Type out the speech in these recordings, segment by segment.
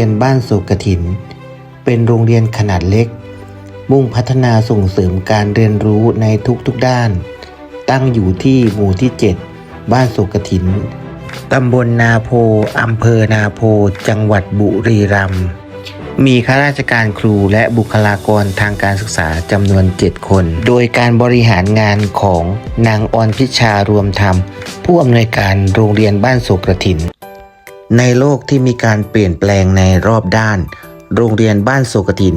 รียนบ้านสุกถิน เป็นโรงเรียนขนาดเล็ก มุ่งพัฒนาส่งเสริมการเรียนรู้ในทุกๆด้าน ตั้งอยู่ที่หมู่ที่ 7 บ้านสุกถิน ตำบลนาโพอำเภอนาโพ จังหวัดบุรีรัมย์ มีข้าราชการครูและบุคลากรทางการศึกษาจำนวน 7 คน โดยการบริหารงานของนางออนพิชารวมธรรม ผู้อำนวยการโรงเรียนบ้านโศกถิน ในโลกที่มีการเปลี่ยนแปลงในรอบด้าน โรงเรียนบ้านโศกถิน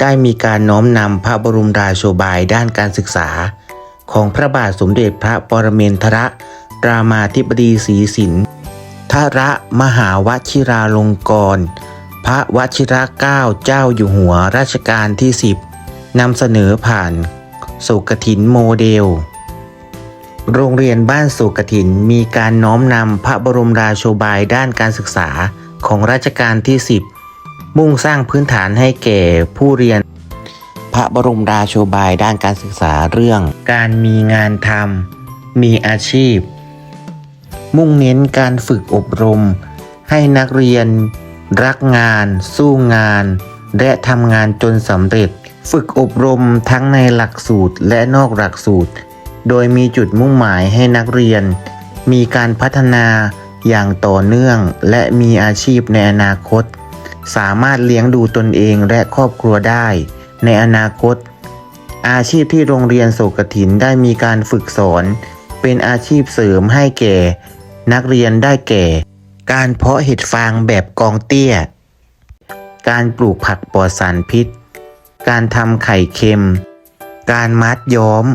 ได้มีการน้อมนำพระบรมราโชบายด้านการศึกษา ของพระบาทสมเด็จพระปรเมนทรรามาธิบดีศรีสินทระมหาวชิราลงกรณ์พระวชิรเก้าเจ้าอยู่หัวรัชกาลที่ 10นำเสนอผ่านสุกถินโมเดล โรงเรียนบ้านสุกถินมีการน้อมนำพระบรมราโชบายด้านการศึกษาของรัชกาลที่ 10 มุ่งสร้างพื้นฐานให้แก่ผู้เรียน พระบรมราโชบายด้านการศึกษาเรื่อง การมีงานทำมีอาชีพ มุ่งเน้นการฝึกอบรม ให้นักเรียน รักงาน สู้งาน และทำงานจนสำเร็จ ฝึกอบรมทั้งในหลักสูตรและนอกหลักสูตร โดยมีจุดมุ่งหมายให้นักเรียน มีการพัฒนาอย่างต่อเนื่องและมีอาชีพในอนาคต สามารถเลี้ยงดูตนเองและครอบครัวได้ ในอนาคต อาชีพที่โรงเรียนโศกถินได้มีการฝึกสอน เป็นอาชีพเสริมให้แก่ นักเรียนได้แก่ การเพาะเห็ดฟางแบบกองเตี้ย การปลูกผักปลอดสารพิษ การทำไข่เค็ม การมัดย้อม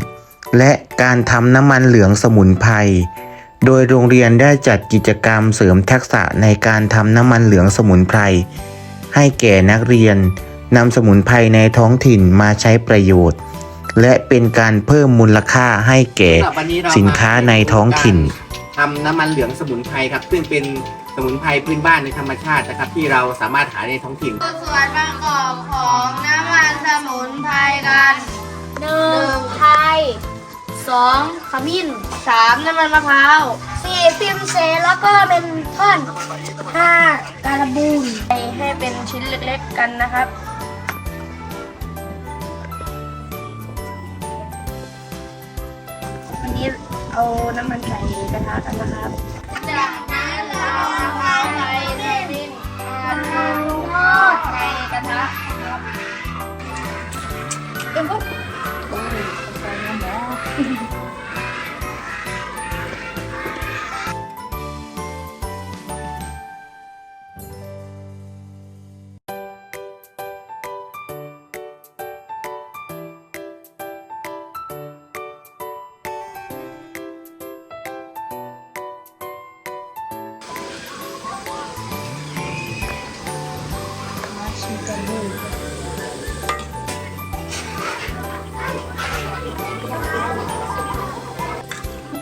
และการทำน้ำมันเหลืองสมุนไพร โดยโรงเรียนได้จัดกิจกรรมเสริมทักษะในการทำน้ำมันเหลืองสมุนไพร ให้แก่นักเรียนนำสมุนไพรในท้องถิ่นมาใช้ประโยชน์ และเป็นการเพิ่มมูลค่าให้แก่สำหรับวันนี้เรสินค้าในท้องถิ่นทำน้ำมันเหลืองสมุนไพรครับ ซึ่งเป็นสมุนไพรพื้นบ้านในธรรมชาตินะครับ ที่เราสามารถหาในท้องถิ่น ส่วนประกอบของน้ำมันสมุนไพรกันหนึ่งไทย สองขมิ้นสามน้ำมันมะพร้าวสี่ฟิล์มเซแล้วก็เป็นท่อนห้าการบูนให้เป็นชิ้นเล็กๆกันนะครับวันนี้เอาน้ำมันใส่กระทะกันนะครับ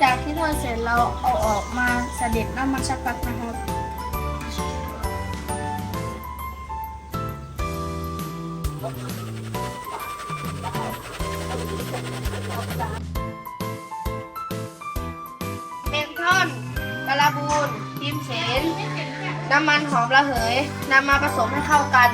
จากที่ทอดเสร็จเราเอาออกมาเสด็จน้ำมันสักพักนะครับเป็นท่อนกระบูนทิมเสนน้ำมันหอมระเหยนำมาผสมให้เข้ากัน